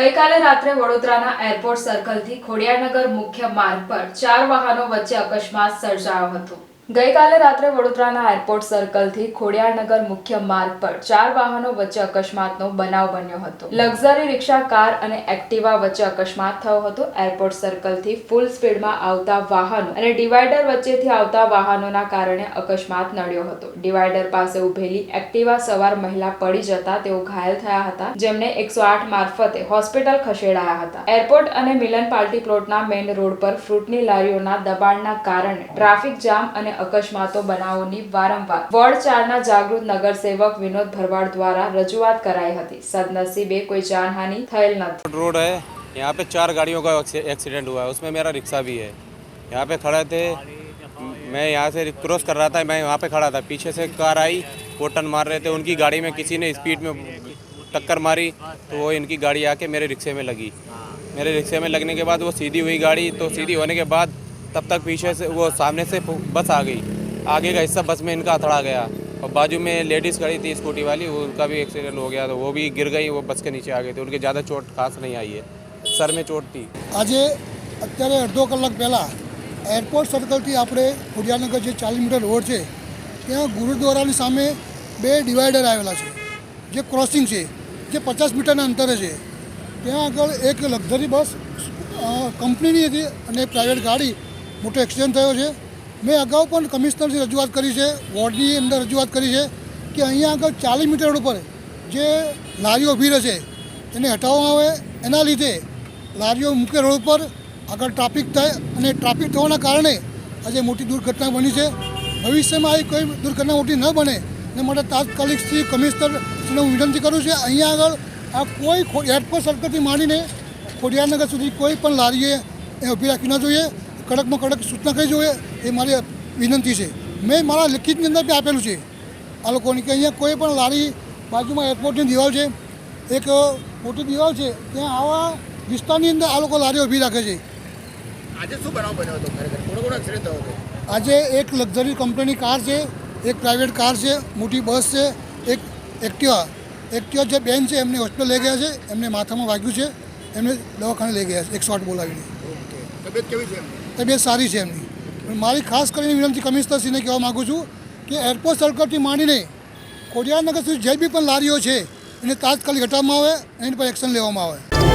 ગઈકાલે રાત્રે વડોદરાના એરપોર્ટ સર્કલથી ખોડિયારનગર મુખ્ય માર્ગ પર ચાર વાહનો વચ્ચે અકસ્માત સર્જાયો હતો. ગઈકાલે રાત્રે વડોદરાના એરપોર્ટ સર્કલથી ખોડિયારનગર મુખ્ય માર્ગ પર ચાર વાહનો વચ્ચે અકસ્માતનો બનાવ બન્યો હતો. લક્ઝરી રિક્ષા, કાર અને એક્ટિવા વચ્ચે અકસ્માત થયો હતો. એરપોર્ટ સર્કલથી ફૂલ સ્પીડમાં આવતા વાહનો અને ડિવાઈડર વચ્ચેથી આવતા વાહનોના કારણે અકસ્માત નડ્યો હતો. ડિવાઈડર પાસે ઉભેલી એક્ટિવા સવાર મહિલા પડી જતા તેઓ ઘાયલ થયા હતા, જેમને એકસો આઠ મારફતે હોસ્પિટલ ખસેડાયા હતા. એરપોર્ટ અને મિલન પાર્ટી પ્લોટના મેઇન રોડ પર ફ્રૂટની લારીઓના દબાણના કારણે ટ્રાફિક જામ અને અકસ્માતો બનાવોની વારંવાર વોર્ડ ચારના જાગૃત નગરસેવક વિનોદ ભરવાડ દ્વારા રજૂઆત કરાઈ હતી સદનસીબે કોઈ જાનહાનિ થયેલ નથી रोड है यहाँ पे चार गाड़ियों का एक्सी- एक्सीडेंट हुआ है उसमें मेरा रिक्शा भी है यहाँ पे खड़े थे मैं यहाँ से क्रॉस कर रहा था मैं वहाँ पे खड़ा था पीछे से कार आई वो टर्न मार रहे थे उनकी गाड़ी में किसी ने स्पीड में टक्कर मारी तो वो इनकी गाड़ी आके मेरे रिक्शे में लगी मेरे रिक्शे में लगने के बाद वो सीधी हुई गाड़ी तो सीधी होने के बाद तब तक पीछे से वो सामने से बस आ गई आगे का हिस्सा बस में इनका अथड़ा गया और बाजू में लेडीज़ खड़ी थी स्कूटी वाली वो उनका भी एक्सीडेंट हो गया तो वो भी गिर गई वो बस के नीचे आ गई थी उनके ज़्यादा चोट खास नहीं आई है सर में चोट थी આજે અત્યારે અડધો કલાક પહેલાં એરપોર્ટ સર્કલથી આપણે ખોડિયાનગર જે ચાલીસ મીટર રોડ છે ત્યાં ગુરુદ્વારાની સામે બે ડિવાઈડર આવેલા છે જે ક્રોસિંગ છે જે પચાસ મીટરના અંતરે છે ત્યાં આગળ એક લક્ઝરી બસ અ, કંપનીની હતી અને પ્રાઇવેટ ગાડી મોટો એક્સિડન્ટ થયો છે. મેં અગાઉ પણ કમિશનરથી રજૂઆત કરી છે, વોર્ડની અંદર રજૂઆત કરી છે કે અહીંયા આગળ ચાલીસ મીટર રોડ ઉપર જે લારીઓ ઊભી રહેશે એને હટાવવામાં આવે. એના લીધે લારીઓ મુખ્ય રોડ ઉપર, આગળ ટ્રાફિક થાય અને ટ્રાફિક થવાના કારણે આજે મોટી દુર્ઘટના બની છે. ભવિષ્યમાં આવી કોઈ દુર્ઘટના મોટી ન બને ને માટે તાત્કાલિક શ્રી કમિશનરશ્રીને હું વિનંતી કરું છું અહીંયા આગળ આ કોઈ એરપોર્ટ સર્કલથી માંડીને ખોડિયારનગર સુધી કોઈ પણ લારીએ એ ઊભી રાખવી ન જોઈએ. કડકમાં કડક સૂચના કરી જોઈએ એ મારી વિનંતી છે. મેં મારા લિખિતની અંદર બી આપેલું છે. આ લોકોની કે અહીંયા કોઈ પણ લારી બાજુમાં એરપોર્ટની દિવાલ છે એક મોટી દિવાલ છે ત્યાં આવા વિસ્તારની અંદર આ લોકો લારીઓ ઊભી રાખે છે. આજે શું બનાવ બન્યો હતો ખરેખર? આજે એક લક્ઝરી કંપનીની કાર છે એક પ્રાઇવેટ કાર છે મોટી બસ છે એક એક્ટિવા એક્ટિવા જે બેન છે એમને હોસ્પિટલ લઈ ગયા છે એમને માથામાં વાગ્યું છે એમને દવાખાને લઈ ગયા છે એક શોટ બોલાવીને. તબિયત કેવી છે તબિયત સારી છે એમની. મારી ખાસ કરીને વિનંતી કમિશનરશ્રીને કહેવા માગું છું કે એરપોર્ટ સર્કલથી માંડીને ખોડિયારનગર સુધી જે બી પણ લારીઓ છે એને તાત્કાલિક હટાવવામાં આવે એની પર એક્શન લેવામાં આવે.